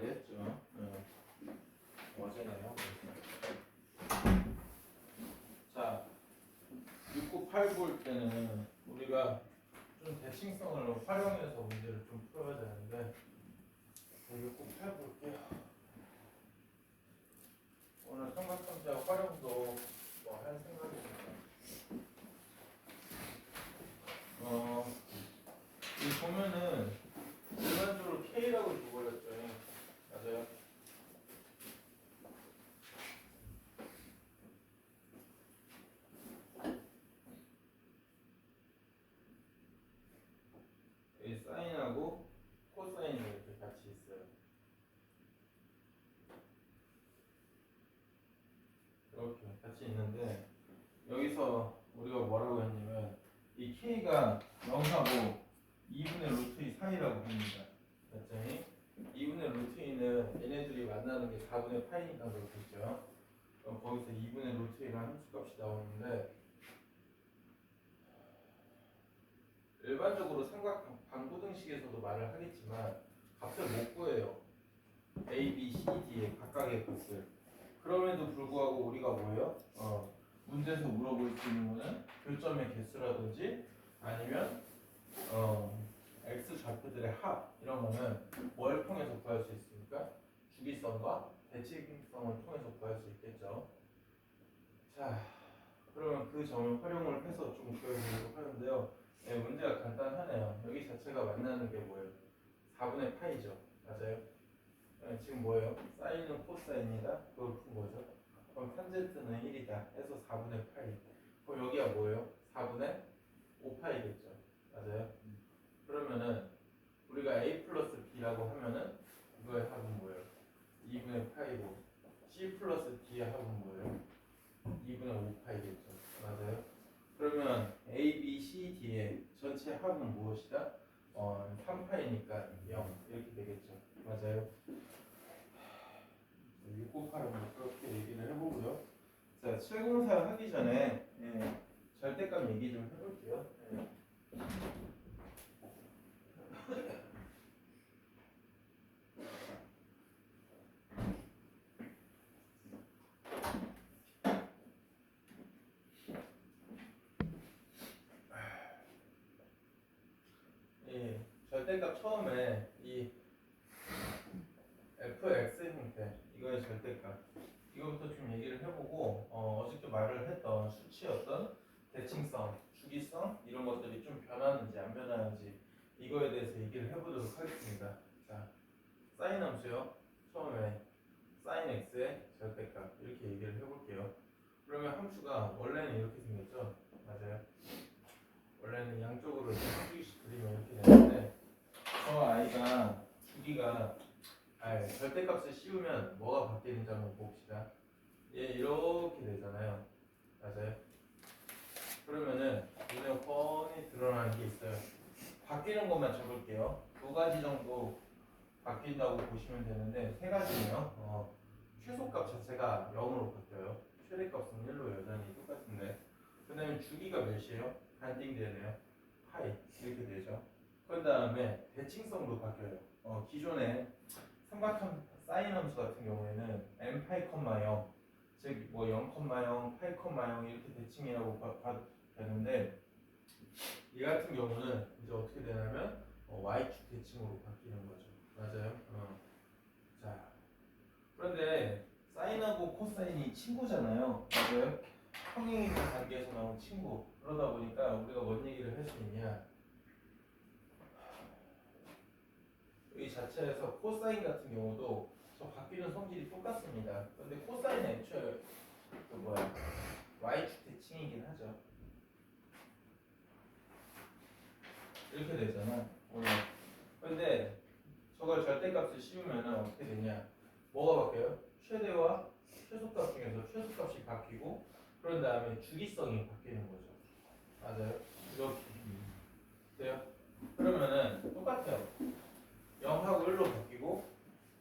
되겠죠. 어. 어제네요. 자, 6989볼 때는 우리가 좀 대칭성을 활용해서 문제를 좀 풀어야 되는데 6989 볼게요. 오늘 삼각형제 활용도 뭐 할 생각입니다. 어, 이 보면은 일반적으로 K라고 줘버렸죠. 맞아요. 이 사인하고 코사인이 이렇게 같이 있어요. 이렇게 같이 있는데 여기서 우리가 뭐라고 했냐면 이 K가 0하고 2분의 루트 2 사이라고 합니다. 맞죠? 2분의 루트 2는 얘네들이 만나는 게 4분의 파이니까 그렇겠죠. 그럼 거기서 2분의 루트 2가 함수값이 나오는데 일반적으로 삼각 방고등식에서도 말을 하겠지만 값을 못 구해요. A, B, C, D의 각각의 값을. 그럼에도 불구하고 우리가 뭐예요? 어, 문제에서 물어볼 수 있는 거는 교점의 개수라든지 아니면 어, x 좌표들의 합 이런 거는 뭘 통해서 구할 수 있습니까? 주기성과 대칭성을 통해서 구할 수 있겠죠. 자, 그러면 그 점을 활용을 해서 좀 구해보도록 하는데요. 네, 문제가 간단하네요. 여기 자체가 만나는 게 뭐예요? 4분의 파이죠. 맞아요? 네, 지금 뭐예요? 사인은 코사인이다. 그걸 푼 거죠. 그럼 탄젠트는 1이다. 해서 4분의 파이. 그럼 여기가 뭐예요? 4분의 5파이겠죠. 맞아요? 그러면은 우리가 a 플러스 b라고 하면은 이거의 합은 뭐예요? 2분의 파이고 c 플러스 d의 합은 뭐예요? 2분의 5파이겠죠. 맞아요? 그러면 a, b, c, d의 전체 합은 무엇이다? 어, 3파이니까 0 이렇게 되겠죠. 맞아요? 6 곱하기 그렇게 얘기를 해보고요. 자, 704 하기 전에 예, 절대값 얘기 좀 해볼게요. 예. 이 절대값 처음에 이 fx 형태 이거의 절대값 이거부터 좀 얘기를 해보고 어, 어저께 말을 했던 수치였던 대칭성, 주기성 이런 것들이 좀 변하는지 안 변하는지 이거에 대해서 얘기를 해보도록 하겠습니다. 자, 사인 함수요. 처음에 사인 x의 절대값 이렇게 얘기를 해볼게요. 그러면 함수가 원래는 이렇게 생겼죠. 맞아요. 원래는 양쪽으로 이렇게 한 줄씩 그리면 이렇게 되는데 저 아이가 주기가 아 절대값을 씌우면 뭐가 바뀌는지 한번 봅시다. 얘 이렇게 되잖아요. 맞아요. 그러면은 눈에 뻔히 드러나는 게 있어요. 바뀌는 것만 적을게요. 두 가지 정도 바뀐다고 보시면 되는데 세 가지네요. 어, 최소값 자체가 0으로 바뀌어요. 최대값은 1로 여전히 똑같은데 그 다음에 주기가 몇이에요? 반띵 되네요. 파이 이렇게 되죠. 그 다음에 대칭성도 바뀌어요. 어, 기존에 삼각함 사인 함수 같은 경우에는 m 파이 컴마 0, 즉뭐 0, 0, 파이 컴마 0 이렇게 대칭이라고 봐- 봐도 되는데 이 같은 경우는 이제 어떻게 되냐면 어, y축 대칭으로 바뀌는 거죠. 맞아요. 어. 자, 그런데 사인하고 코사인이 친구잖아요. 맞아요. 평행이동 관계에서 나온 친구. 그러다 보니까 우리가 뭔 얘기를 할 수 있냐? 이 자체에서 코사인 같은 경우도 저 바뀌는 성질이 똑같습니다. 근데 코사인은 애초에 그 뭐야 y축 대칭이긴 하죠. 이렇게 되잖아. 오늘. 근데 저걸 절대값을 씌우면은 어떻게 되냐? 뭐가 바뀌어요? 최대와 최소값 중에서 최소값이 바뀌고 그런 다음에 주기성이 바뀌는 거죠. 맞아요? 이렇게 돼요? 그러면은 똑같아요. 0하고 1로 바뀌고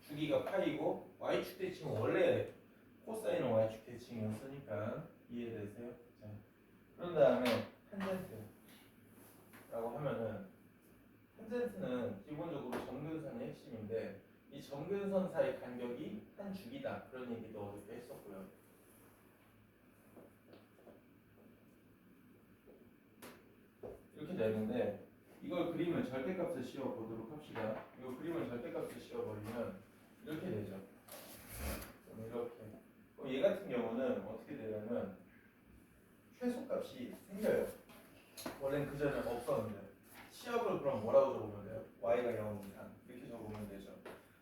주기가 파이고 y축 대칭은 원래 코사인은 y축 대칭이었으니까 이해되세요? 자, 그런 다음에 탄젠트라고 하면은 탄젠트는 기본적으로 정근선의 핵심인데 이 점근선 사이 간격이 한 주기다 그런 얘기도 어저께 했었고요. 이렇게 되는데 이걸 그림을 절대값을 씌워 보도록 합시다. 이거 그림을 절대값을 씌워 버리면 이렇게 되죠. 이렇게. 그럼 얘 같은 경우는 어떻게 되냐면 최소값이 생겨요. 원래는 그 전에 없었는데 시합을 그럼 뭐라고 적으면 돼요? Y가 0 이상 이렇게 적으면 되죠.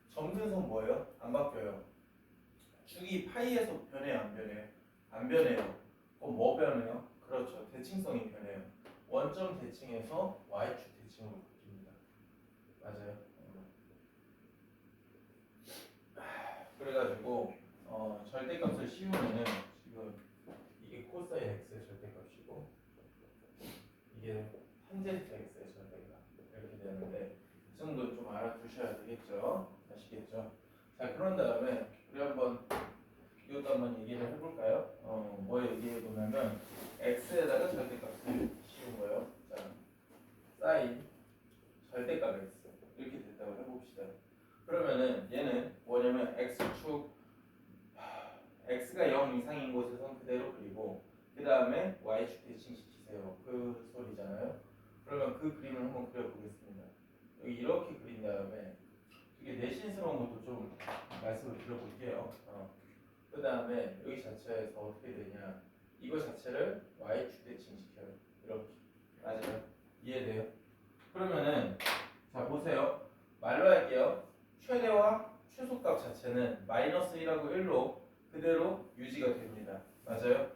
점근선 뭐예요? 안 바뀌어요. 축이 파이에서 변해요, 안 변해요? 안 변해요. 그럼 뭐 변해요? 그렇죠. 대칭성이 변해요. 원점 대칭에서 y축 대칭으로 바뀝니다. 맞아요. 어. 그래가지고 어, 절대값을 씌우면은 지금 이게 코사인 x의 절대값이고 이게 탄젠트 이렇게 정도 좀 알아두셔야 되겠죠. 아시겠죠? 자 그런 다음에 우리 한번 이것도 한번 얘기를 해볼까요? 어, 뭐 얘기해 보냐면 x에다가 절대값을 씌운 거예요. 자 사인 절대값 x 이렇게 됐다고 해봅시다. 그러면은 얘는 뭐냐면 x축 x가 0 이상인 곳에선 그대로 그리고 그 다음에 y축 대칭시키세요. 그 소리잖아요. 그러면 그 그림을 한번 그려보겠습니다. 여기 이렇게 그린 다음에 되게 내신스러운 것도 좀 말씀을 드려볼게요. 어. 그 다음에 여기 자체에서 어떻게 되냐 이거 자체를 y축 대칭시켜요. 이렇게 맞아요. 이해돼요? 그러면은 자 보세요. 말로 할게요. 최대와 최소값 자체는 마이너스 1하고 1로 그대로 유지가 됩니다. 맞아요?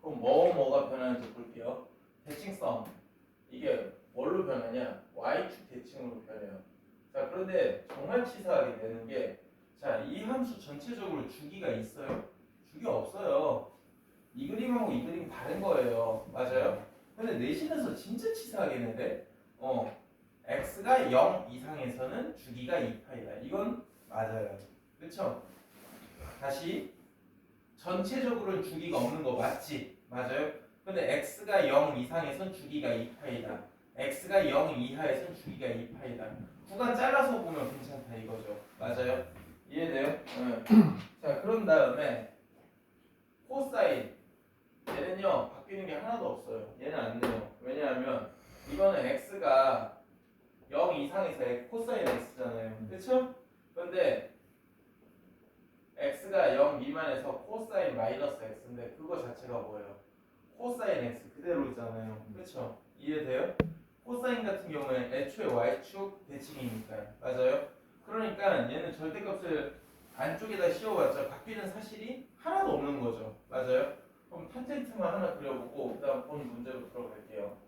그럼 뭐 뭐가 변하는지 볼게요. 대칭성 이게 뭘로 변하냐? y축 대칭으로 변해요. 자 그런데 정말 치사하게 되는 게 자 이 함수 전체적으로 주기가 있어요? 주기 없어요. 이 그림하고 이 그림 다른 거예요. 맞아요? 근데 내신에서 진짜 치사하게 했는데 어 x가 0 이상에서는 주기가 2파이다. 이건 맞아요. 그렇죠? 다시 전체적으로는 주기가 없는 거 맞지? 맞아요? 근데 x가 0 이상에선 주기가 2파이다. X가 0 이하에선 주기가 2파이다. 구간 잘라서 보면 괜찮다 이거죠. 맞아요? 이해돼요? 응. 자 그런 다음에 코사인 얘는요 바뀌는 게 하나도 없어요. 얘는 안 돼요. 왜냐하면 이거는 x가 0 이상에서 코사인 x잖아요. 그렇죠? 근데 x가 0 미만에서 코사인 마이너스 x인데 그거 자체가 뭐예요? 코사인 x 그대로잖아요. 그렇죠? 이해돼요? 코사인 같은 경우에 애초에 y축 대칭이니까 맞아요? 그러니까 얘는 절대값을 안쪽에다 씌워봤자 바뀌는 사실이 하나도 없는 거죠. 맞아요? 그럼 탄젠트만 하나 그려보고 그다음 본 문제로 들어갈게요.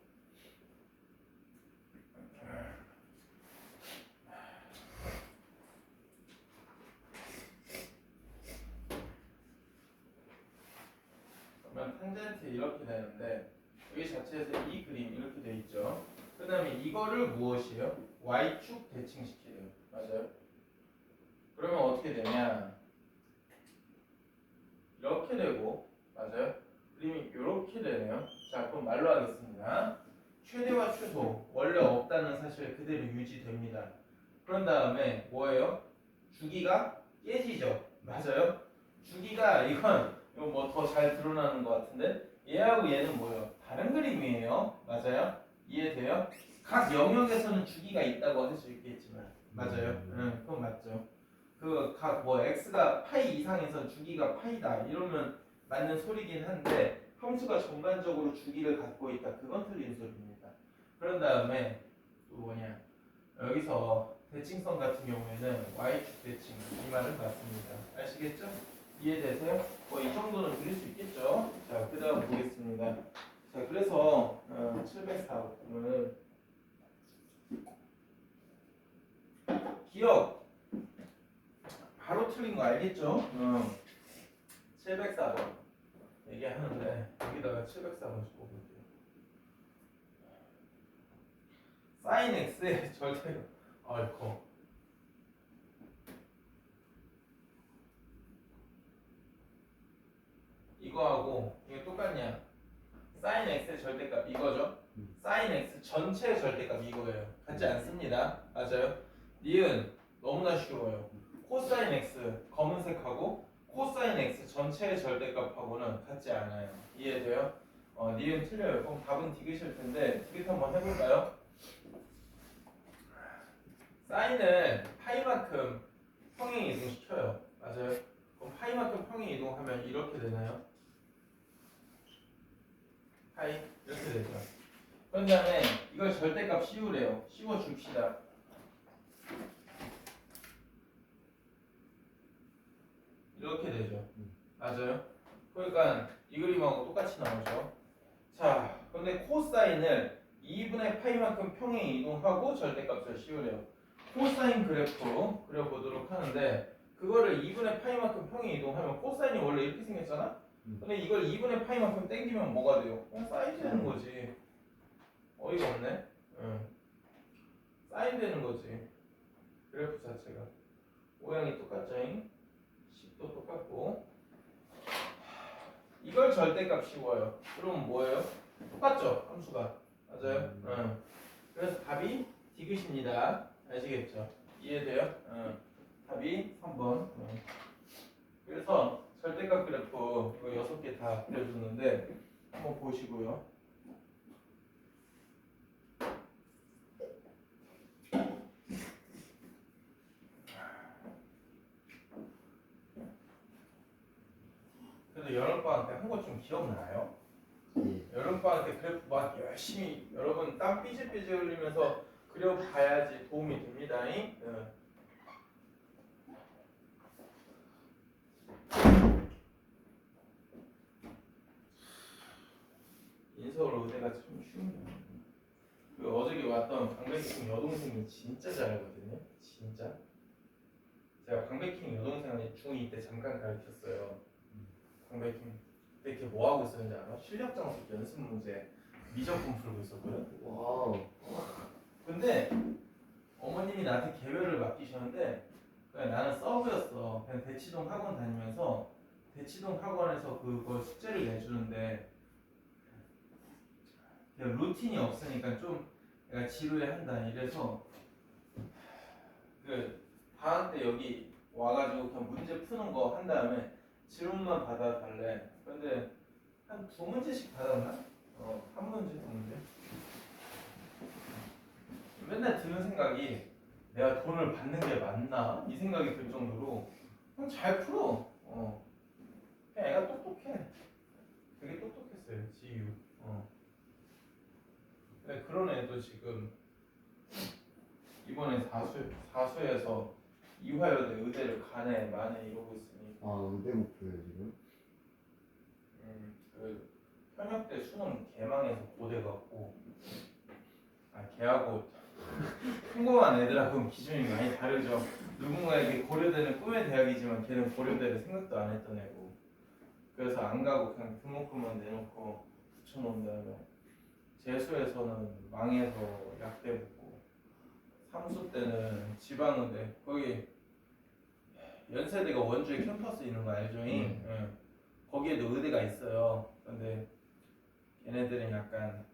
그러면 탄젠트 이렇게 되는데 여기 자체에서 이 그림 이렇게 돼 있죠. 그다음에 이거를 무엇이에요? y축 대칭시키래요. 맞아요? 그러면 어떻게 되냐? 이렇게 되고 맞아요? 그림이 이렇게 되네요. 자, 그럼 말로 하겠습니다. 최대와 최소 원래 없다는 사실 그대로 유지됩니다. 그런 다음에 뭐예요? 주기가 깨지죠. 맞아요? 주기가 이건 이거 뭐 더 잘 드러나는 것 같은데 얘하고 얘는 뭐예요? 다른 그림이에요. 맞아요? 이해돼요? 각 영역에서는 주기가 있다고 할 수 있겠지만 맞아요? 응, 그건 맞죠. 그 각 뭐 x가 파이 이상에서 주기가 파이다 이러면 맞는 소리긴 한데 함수가 전반적으로 주기를 갖고 있다 그건 틀린 소리입니다. 그런 다음에 또 뭐냐 여기서 대칭성 같은 경우에는 y축 대칭 이 말은 맞습니다. 아시겠죠? 이해되세요? 뭐 이 정도는 드릴 수 있겠죠? 자, 그 다음 보겠습니다. 자, 그래서 어, 704 보면은 기억 바로 틀린 거 알겠죠? 어. 704번 얘기하는데 여기다가 704번 적어볼게요. 사인 x의 절대가 아이고 이거하고 이게 똑같냐? 사인 x의 절대값 이거죠? 사인 x 전체의 절대값 이거예요. 같지 않습니다. 맞아요? 니은 너무나 쉬워요. 코사인 x 검은색하고 코사인 x 전체의 절대값하고는 같지 않아요. 이해돼요? 어, 니은 틀려요. 그럼 답은 디귿일 텐데 디귿 한번 해볼까요? 사인을 파이만큼 평행 이동시켜요. 맞아요? 그럼 파이만큼 평행 이동하면 이렇게 되나요? 파이 이렇게 되죠. 그런 다음에 이걸 절대값 씌우래요. 씌워 줍시다. 이렇게 되죠. 맞아요? 그러니까 이 그림하고 똑같이 나오죠. 자, 근데 코사인을 2분의 파이만큼 평행 이동하고 절대값을 씌우래요. 코사인 그래프 그려보도록 하는데 그거를 2분의 파이만큼 평행 이동하면 코사인이 원래 이렇게 생겼잖아? 근데 이걸 2분의 파이만큼 땡기면 뭐가 돼요? 그냥 사인 되는 거지. 어이가 없네. 응. 사인 되는 거지. 그래프 자체가. 모양이 똑같죠잉? 식도 똑같고. 이걸 절대값 씌워요. 그럼 뭐예요? 똑같죠? 함수가. 맞아요? 응. 그래서 답이 디귿입니다. 아시겠죠? 이해돼요? 응. 답이 3번. 응. 그래서 절대값 그래프 이거 여섯 개 다 그려줬는데 한번 보시고요. 그래도 여름방학 때한거좀 기억나요? 예. 여름방학 때 그래프 막 열심히 여러분 땀 삐질삐질 흘리면서 그려봐야지 도움이 됩니다. 잉? 응. 인서울 의대가 참 쉬운. 그 어저께 왔던 강백희 여동생이 진짜 잘하거든요. 진짜. 제가 강백희 여동생한테 중2 때 잠깐 가르쳤어요. 강백희. 그때 걔뭐 하고 있었는지 알아? 실력 장수 연습 문제 미적분 풀고 있었거든. 와우. 근데 어머님이 나한테 개별을 맡기셨는데 그냥 나는 서브였어. 그냥 대치동 학원 다니면서 대치동 학원에서 그걸 숙제를 내주는데 루틴이 없으니까 좀 내가 지루해한다 이래서 그 방학 때 여기 와가지고 그냥 문제 푸는 거 한 다음에 질문만 받아달래. 근데 한 두 문제씩 받았나? 어, 한 문제, 두 문제. 맨날 드는 생각이 내가 돈을 받는 게 맞나? 이 생각이 들 정도로 그냥 잘 풀어. 어. 그냥 애가 똑똑해. 되게 똑똑했어요. 지유. 어. 근데 그런 애도 지금 이번에 사수 사수에서 이화여대 의대를 가네 마네 이러고 있으니 아 의대 목표예요 지금? 음, 그 현역 때 수능 개망해서 고대 갔고 아 걔하고 평범한 애들하고는 기준이 많이 다르죠 누군가에게 고려대는 꿈의 대학이지만 걔는 고려대를 생각도 안 했던 애고 그래서 안 가고 그냥 등록금만 내놓고 붙여놓은 다음에 재수에서는 망해서 약대 붙고 삼수 때는 지방의대 거기 연세대가 원주에 캠퍼스 있는 거 알죠? 음. 응. 거기에도 의대가 있어요. 근데 얘네들은 약간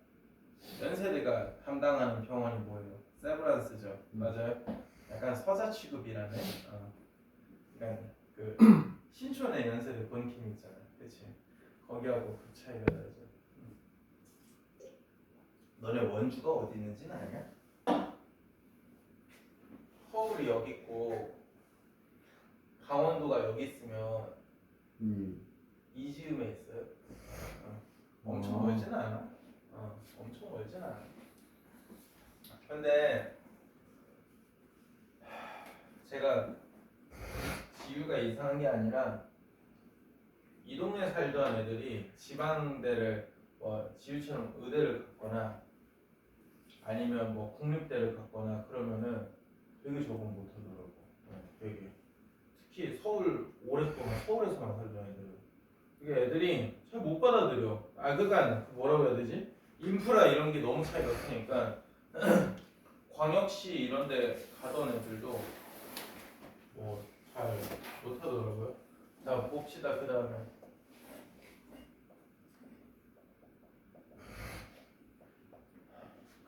연세대가 담당하는 병원이 뭐예요? 세브란스죠. 음. 맞아요? 약간 서자 취급이라는. 어. 그러니까 그 신촌에 연세대 본팀 있잖아. 그치? 거기하고 그 차이가 나죠. 음. 너네 원주가 어디 있는지는 아냐? 서울이 여기 있고 강원도가 여기 있으면 음. 이지음에 있어요. 어, 엄청 아. 멀진 않아. 어, 엄청 멀진 않아. 근데 하, 제가 지유가 이상한 게 아니라 이 동네 살던 애들이 지방대를 뭐 지유처럼 의대를 갔거나 아니면 뭐 국립대를 갔거나 그러면은 되게 적응 못하더라고. 어, 되게 특히 서울 오랫동안 서울에서만 살던 애들. 이게 애들이 잘 못 받아들여. 아, 그니까 뭐라고 해야 되지? 인프라 이런 게 너무 차이가 크니까 광역시 이런 데 가던 애들도 뭐 잘 못하더라고요. 자, 봅시다. 그 다음에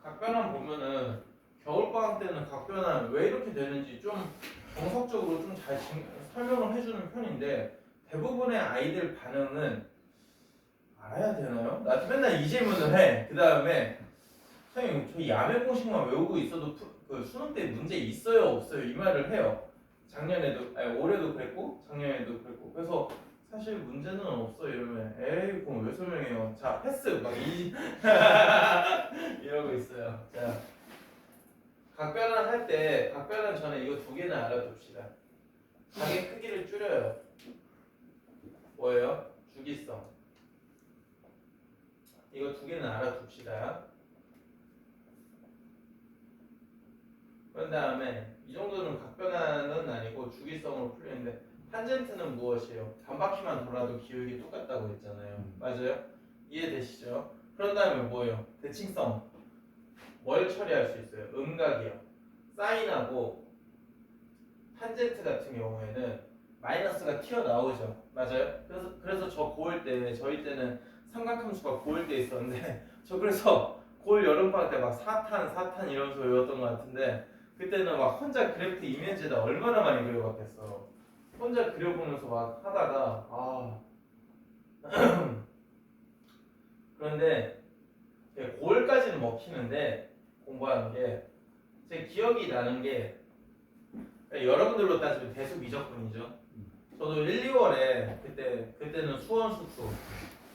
각변환 보면은 겨울방학 때는 각변환 왜 이렇게 되는지 좀 정석적으로 좀 잘 설명을 해주는 편인데 대부분의 아이들 반응은 알아야 되나요? 나도 맨날 이 질문을 해. 그 다음에 선생님 저 야매 공식만 외우고 있어도 푸- 그 수능 때 문제 있어요 없어요 이 말을 해요. 작년에도 아니 올해도 그랬고 작년에도 그랬고 그래서 사실 문제는 없어 이러면 에이 그럼 왜 설명해요? 자 패스 막 이 이러고 있어요. 자 각변환 할 때 각변환 전에 이거 두 개는 알아둡시다. 각의 크기를 줄여요. 뭐예요? 주기성. 이거 두 개는 알아둡시다. 그런 다음에 이 정도는 각변환은 아니고 주기성으로 풀리는데 탄젠트는 무엇이에요? 반바퀴만 돌아도 기울기 똑같다고 했잖아요. 맞아요? 이해되시죠? 그런 다음에 뭐예요? 대칭성. 뭘 처리할 수 있어요? 음각이요. 사인하고 탄젠트 같은 경우에는 마이너스가 튀어나오죠. 맞아요? 그래서 그래서 저 고일 때 저희 때는 삼각함수가 고일 때 있었는데 저 그래서 고일 여름방학 때 막 사탄 사탄 이러면서 외웠던 것 같은데 그때는 막 혼자 그래프 이미지에다 얼마나 많이 그려봤겠어. 혼자 그려보면서 막 하다가 아 그런데 고일까지는 먹히는데 공부하는 게 제 기억이 나는 게 여러분들로 따지면 대수 미적분이죠. 저도 1, 2월에 그때 그때는 수원 수수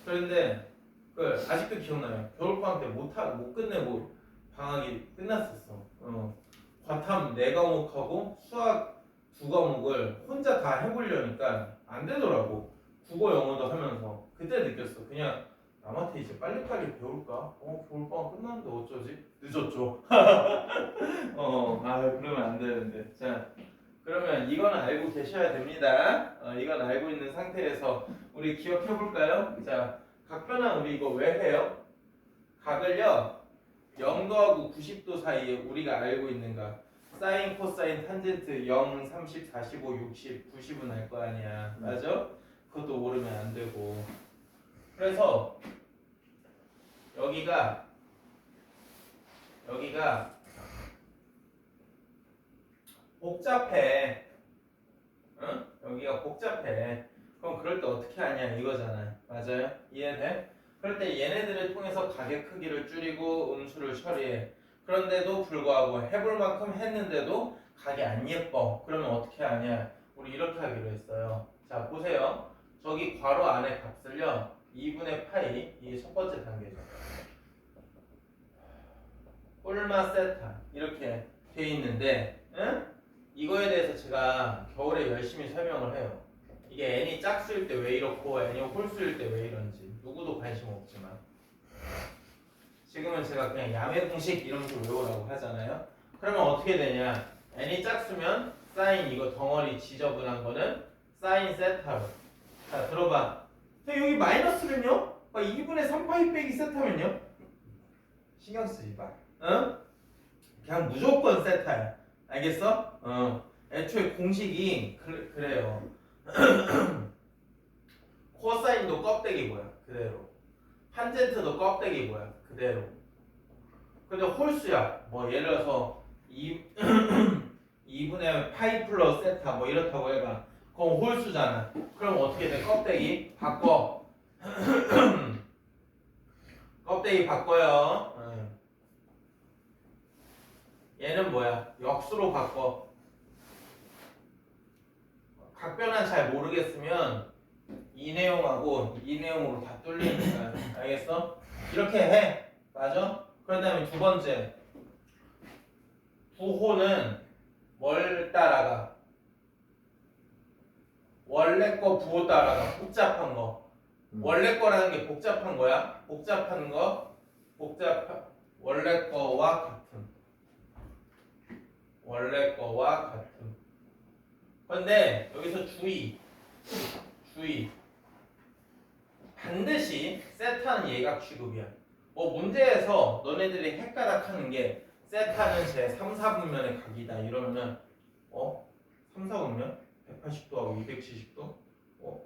그런데 그 아직도 기억나요. 겨울방학 때 못하 못 끝내고 방학이 끝났었어. 어. 과탐 네 과목하고 수학 두 과목을 혼자 다 해보려니까 안 되더라고. 국어 영어도 하면서 그때 느꼈어. 그냥 남한테 이제 빨리빨리 배울까? 어 겨울방학 끝났는데 어쩌지? 늦었죠. 어, 아 그러면 안 되는데. 자, 그러면 이건 알고 계셔야 됩니다. 어, 이건 알고 있는 상태에서 우리 기억해 볼까요? 자, 각변환 우리 이거 왜 해요? 각을요 0도하고 90도 사이에 우리가 알고 있는가? 사인, 코사인, 탄젠트 0, 30, 45, 60, 90은 알 거 아니야. 맞아? 그것도 모르면 안 되고. 그래서 여기가 여기가 복잡해. 응? 여기가 복잡해. 그럼 그럴 때 어떻게 하냐 이거잖아. 맞아요? 이해돼? 그럴 때 얘네들을 통해서 가격 크기를 줄이고 음수를 처리해. 그런데도 불구하고 해볼 만큼 했는데도 각이 안 예뻐. 그러면 어떻게 하냐? 우리 이렇게 하기로 했어요. 자 보세요. 저기 괄호 안에 값을요. 2분의 파이 이게 첫 번째 단계죠. 꼴마 세타 이렇게 돼 있는데 응? 이거에 대해서 제가 겨울에 열심히 설명을 해요. 이게 n이 짝수일 때 왜 이렇고 n이 홀수일 때 왜 이런지 누구도 관심 없지만 지금은 제가 그냥 야매 공식 이러면서 외우라고 하잖아요. 그러면 어떻게 되냐? n이 짝수면 사인 이거 덩어리 지저분한 거는 사인 세타로 자 들어봐. 근데 여기 마이너스는요? 2분의 3파이 빼기 세타면요? 신경 쓰지 마. 어? 그냥 무조건 세타야. 알겠어? 어. 애초에 공식이 그, 그래요. 코사인도 껍데기 뭐야? 그대로. 탄젠트도 껍데기 뭐야? 그대로. 근데 홀수야. 뭐 예를 들어서 2, 2분의 파이 플러스 세타 뭐 이렇다고 해봐. 그럼 홀수잖아. 그럼 어떻게 돼? 껍데기 바꿔. 껍데기 바꿔요. 응. 얘는 뭐야? 역수로 바꿔. 각변환 잘 모르겠으면 이 내용하고 이 내용으로 다 뚫리니까 알겠어? 이렇게 해. 맞아? 그런 다음에 두 번째 부호는 뭘 따라가? 원래 거 부호 따라가 복잡한 거. 음. 원래 거라는 게 복잡한 거야. 복잡한 거, 복잡 원래 거와 같음. 원래 거와 같음. 그런데 여기서 주의, 주의. 반드시 세타는 예각 취급이야. 뭐 문제에서 너네들이 헷가닥하는 게 세타는 제 3, 4분면의 각이다 이러면은 어? 3, 4분면? 180도하고 270도? 어?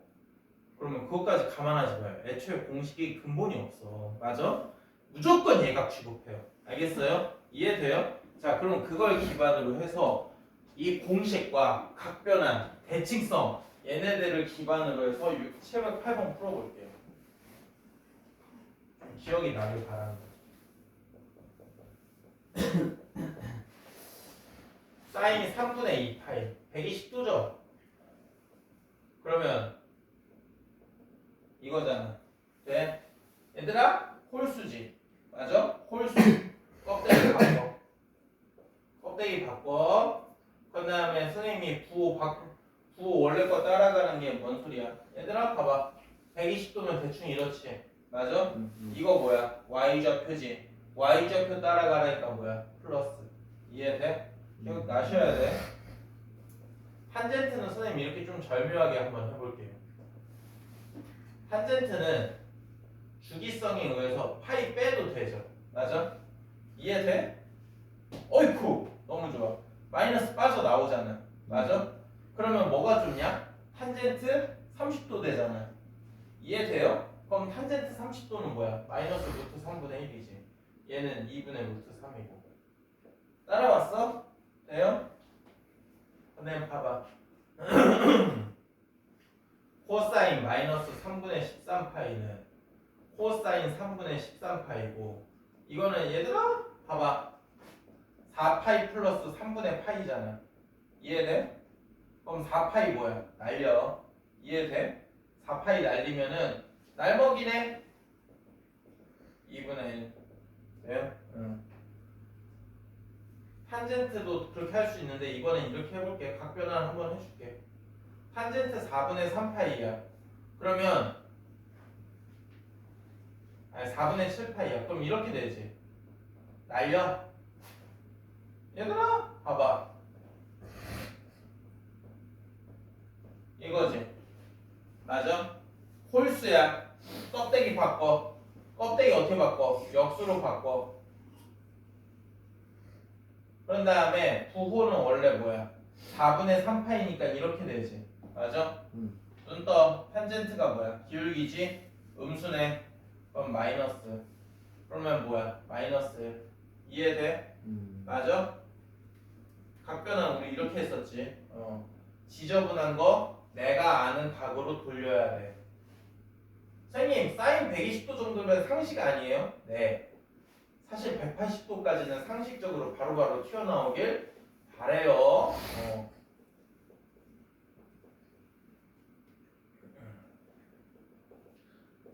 그러면 그것까지 감안하지 마요. 애초에 공식이 근본이 없어. 맞아? 무조건 예각 취급해요. 알겠어요? 이해돼요? 자, 그럼 그걸 기반으로 해서 이 공식과 각변환, 대칭성 얘네들을 기반으로 해서 708번 풀어볼게요. 좀 기억이 나길 바랍니다. 사인이 3분의 2 파이 120도죠? 그러면 이거잖아. 돼? 얘들아 홀수지. 맞아? 홀수. 껍데기 바꿔. 껍데기 바꿔. 그 다음에 선생님이 부호 바 부호 원래 거 따라가는 게 뭔 소리야? 얘들아 봐봐. 120도면 대충 이렇지. 맞아? 음, 이거 뭐야? y좌표지. y좌표 따라가라니까 뭐야? 플러스. 이해돼? 기억 나셔야 돼. 탄젠트는 선생님 이렇게 좀 절묘하게 한번 해볼게요. 탄젠트는 주기성에 의해서 파이 빼도 되죠. 맞아? 이해돼? 어이쿠! 너무 좋아. 마이너스 빠져 나오잖아. 맞아? 그러면 뭐가 좋냐? 탄젠트 30도 되잖아. 이해돼요? 그럼 탄젠트 30도는 뭐야? 마이너스 루트 3분의 1이지. 얘는 2분의 루트 3이고. 따라왔어? 돼요? 근데 봐봐. 코사인 마이너스 3분의 13파이는 코사인 3분의 13파이고 이거는 얘들아 봐봐 4파이 플러스 3분의 파이잖아 이해돼? 그럼 4파이 뭐야? 날려 이해돼? 4파이 날리면은 날먹이네 2분의 1 돼요? 응 탄젠트도 그렇게 할 수 있는데 이번엔 이렇게 해볼게. 각변환 한번 해줄게. 탄젠트 4분의 3파이야. 그러면 아니 4분의 7파이야. 그럼 이렇게 되지. 날려. 얘들아 봐봐. 이거지. 맞아? 홀수야. 껍데기 바꿔. 껍데기 어떻게 바꿔? 역수로 바꿔 그런 다음에 부호는 원래 뭐야? 4분의 3파이니까 이렇게 되지 맞아? 음. 눈떠 탄젠트가 뭐야? 기울기지? 음수네 그럼 마이너스 그러면 뭐야? 마이너스 이해돼? 음, 맞아? 각변은 우리 이렇게 했었지 어. 지저분한 거 내가 아는 각으로 돌려야 돼 선생님 사인 120도 정도면 상식 아니에요? 네 사실 180도까지는 상식적으로 바로바로 튀어나오길 바래요 어.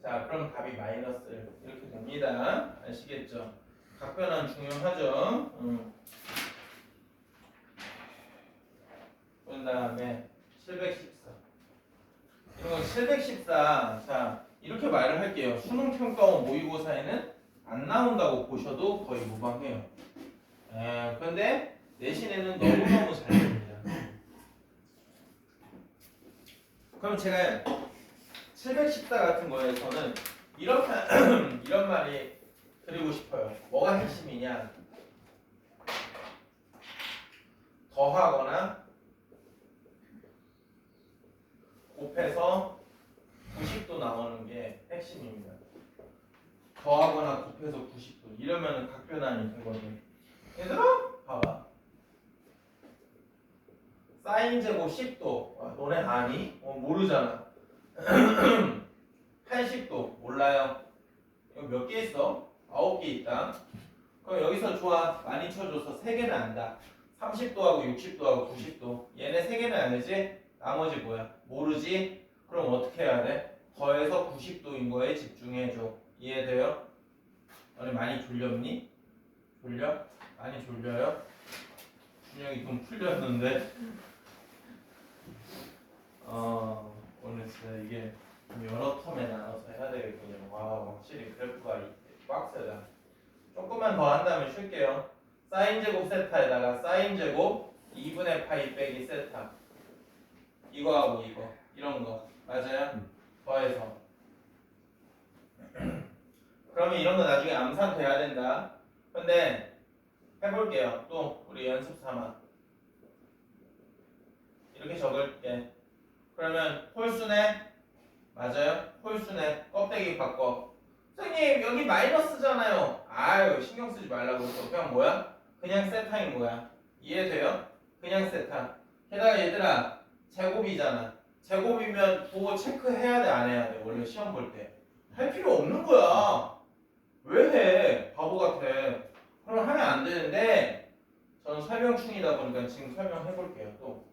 자 그럼 답이 마이너스 이렇게 됩니다 아시겠죠? 각변환 중요하죠 음. 그 다음에 714 이거 714 자 이렇게 말을 할게요 수능 평가원 모의고사에는 안 나온다고 보셔도 거의 무방해요. 에, 그런데 내신에는 너무너무 잘 됩니다. 그럼 제가 714 같은 거에서는 말- 이런 말이 드리고 싶어요. 뭐가 핵심이냐? 더하거나 곱해서 90도 나오는 게 핵심입니다. 더하거나 곱해서 90도 이러면 각변환이 되거든. 얘들아 봐봐. 사인 제곱 10도 아, 너네 아니? 어, 모르잖아. 80도 몰라요. 이거 몇개 있어? 9개 있다. 그럼 여기서 좋아 많이 쳐줘서 3개는 안다. 30도하고 60도하고 90도 얘네 3개는 알지? 나머지 뭐야? 모르지? 그럼 어떻게 해야 돼? 더해서 90도인 거에 집중해줘. 이해돼요? 너네 많이 졸렸니? 졸려? 많이 졸려요? 준영이 좀 풀렸는데? 어, 오늘 진짜 이게 좀 여러 텀에 나눠서 해야 되겠군요. 와, 확실히 그래프가 이- 빡세다. 조금만 더 한다면 쉴게요. 사인 제곱 세타에다가 사인 제곱 2분의 파이 빼기 세타. 이거하고 이거 이런 거 맞아요? 더해서 그러면 이런 거 나중에 암산 돼야 된다 근데 해볼게요 또 우리 연습 삼아 이렇게 적을게 그러면 홀수네 맞아요? 홀수네 껍데기 바꿔 선생님 여기 마이너스잖아요 아유 신경 쓰지 말라고 했어 그냥 뭐야? 그냥 세타인 거야. 이해돼요? 그냥 세타. 게다가 얘들아 제곱이잖아. 제곱이면 그거 체크해야 돼 안 해야 돼? 원래 시험 볼 때. 할 필요 없는 거야. 왜 해? 바보 같아. 그럼 하면 안 되는데 저는 설명충이다 보니까 지금 설명해 볼게요. 또.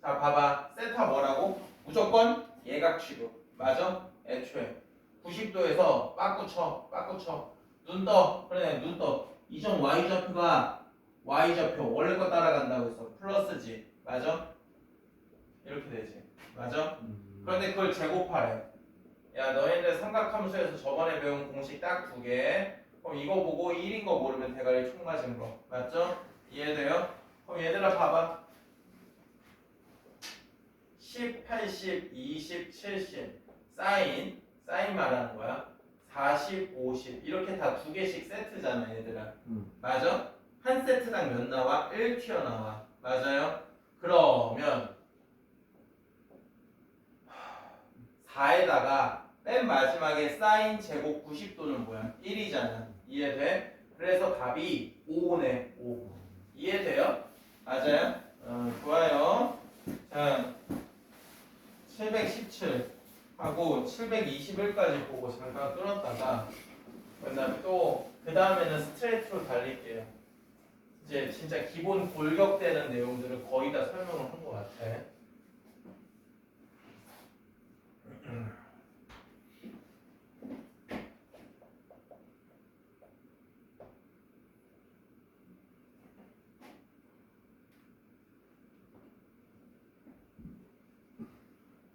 자, 봐봐. 세타 뭐라고? 무조건 예각 취급. 맞아? 애초에. 90도에서 빠꾸 쳐. 빠꾸 쳐. 눈 떠. 그래, 눈 떠. 이점 y좌표가 y좌표 원래 거 따라간다고 했어. 플러스지. 맞아? 이렇게 되지. 맞아? 음. 그런데 그걸 제곱하래. 야, 너희들 삼각함수에서 저번에 배운 공식 딱 두 개. 그럼 이거 보고 1인 거 모르면 대가리 총 맞은 거. 맞죠? 이해돼요? 그럼 얘들아 봐봐. 10, 80, 20, 70. 사인. 사인 말하는 거야. 40, 50. 이렇게 다 두 개씩 세트잖아, 얘들아. 음. 맞아? 한 세트당 몇 나와? 1 튀어나와. 맞아요? 그러면 4에다가 맨 마지막에 사인 제곱 90도는 뭐야? 1이잖아. 이해돼? 그래서 답이 5네. 5. 이해돼요? 맞아요? 어, 좋아요. 자, 717 하고 721까지 보고 잠깐 끊었다가 그다음에 또그 다음에는 스트레이트로 달릴게요. 이제 진짜 기본 골격되는 내용들을 거의 다 설명을 한 것 같아.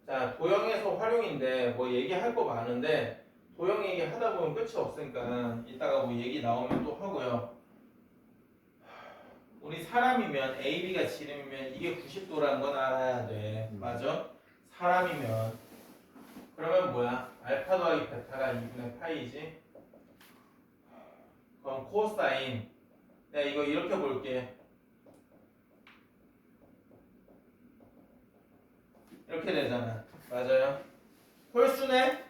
자, 도형에서 활용인데 뭐 얘기할 거 많은데 도형 얘기 하다 보면 끝이 없으니까 이따가 뭐 얘기 나오면 또 하고요. 우리 사람이면 A, B가 지름이면 이게 90도라는 건 알아야 돼. 맞아? 사람이면 그러면 뭐야? 알파 더하기 베타가 2분의 파이지. 그럼 코사인 내가 이거 이렇게 볼게. 이렇게 되잖아. 맞아요? 홀수네?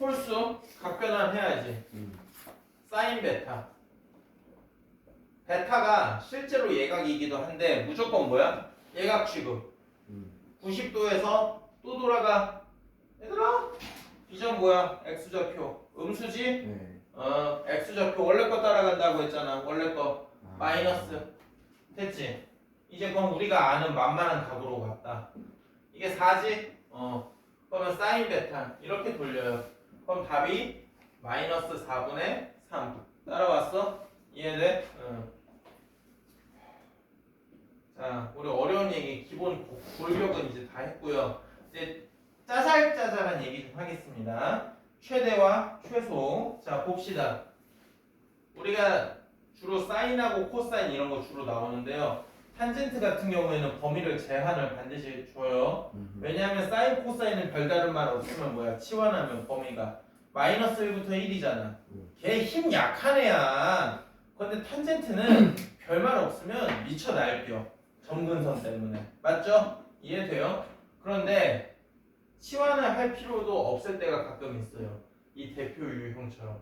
홀수 각변환 해야지. 음. 사인 베타. 베타가 실제로 예각이기도 한데 무조건 뭐야? 예각 취급. 음. 90도에서 또 돌아가. 얘들아, 이점 뭐야? x좌표. 음수지? 네. 어, x좌표 원래 거 따라간다고 했잖아. 원래 거 아. 마이너스. 됐지? 이제 그럼 우리가 아는 만만한 답으로 갔다. 이게 4지? 어. 그러면 사인 베타 이렇게 돌려요. 그럼 답이 마이너스 4분의 3. 따라왔어? 이해돼? 응. 자, 우리 어려운 얘기 기본 고- 골격은 이제 다 했고요. 이제 짜잘짜잘한 얘기 좀 하겠습니다. 최대와 최소. 자, 봅시다. 우리가 주로 사인하고 코사인 이런 거 주로 나오는데요. 탄젠트 같은 경우에는 범위를 제한을 반드시 줘요. 음. 왜냐하면 사인 코사인은 별다른 말 없으면 뭐야 치환하면 범위가 마이너스 1부터 1이잖아 음. 걔힘 약한 애야 근데 탄젠트는 별말 없으면 미쳐 날뛰어 점근선 때문에 맞죠? 이해돼요? 그런데 치환을 할 필요도 없을 때가 가끔 있어요 이 대표 유형처럼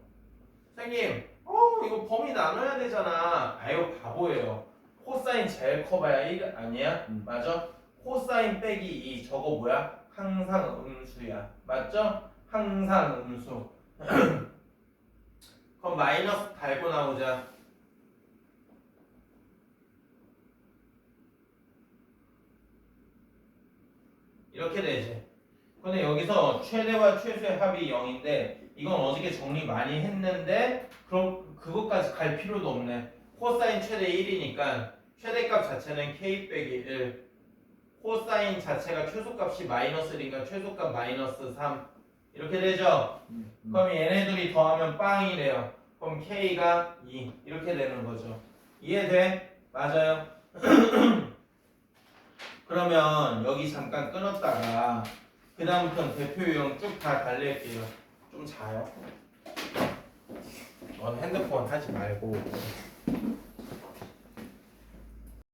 선생님 어 이거 범위 나눠야 되잖아 아유 바보예요 코사인 제일 커봐야 1 아니야? 음. 맞아? 코사인 빼기 2 저거 뭐야? 항상 음수야 맞죠? 항상 음수 그럼 마이너스 달고 나오자 이렇게 되지 근데 여기서 최대와 최소의 합이 0인데 이건 어저께 정리 많이 했는데 그럼 그것까지 갈 필요도 없네 코사인 최대 1이니까 최대값 자체는 k 빼기 1 코사인 자체가 최소값이 마이너스 1이니까 최소값 마이너스 3 이렇게 되죠? 음. 그럼 얘네들이 더하면 빵이래요. 그럼 K가 2 이렇게 되는 거죠. 이해돼? 맞아요. 그러면 여기 잠깐 끊었다가 그 다음부터는 대표 유형 쭉 다 달릴게요. 좀 자요. 넌 핸드폰 하지 말고 Thank you.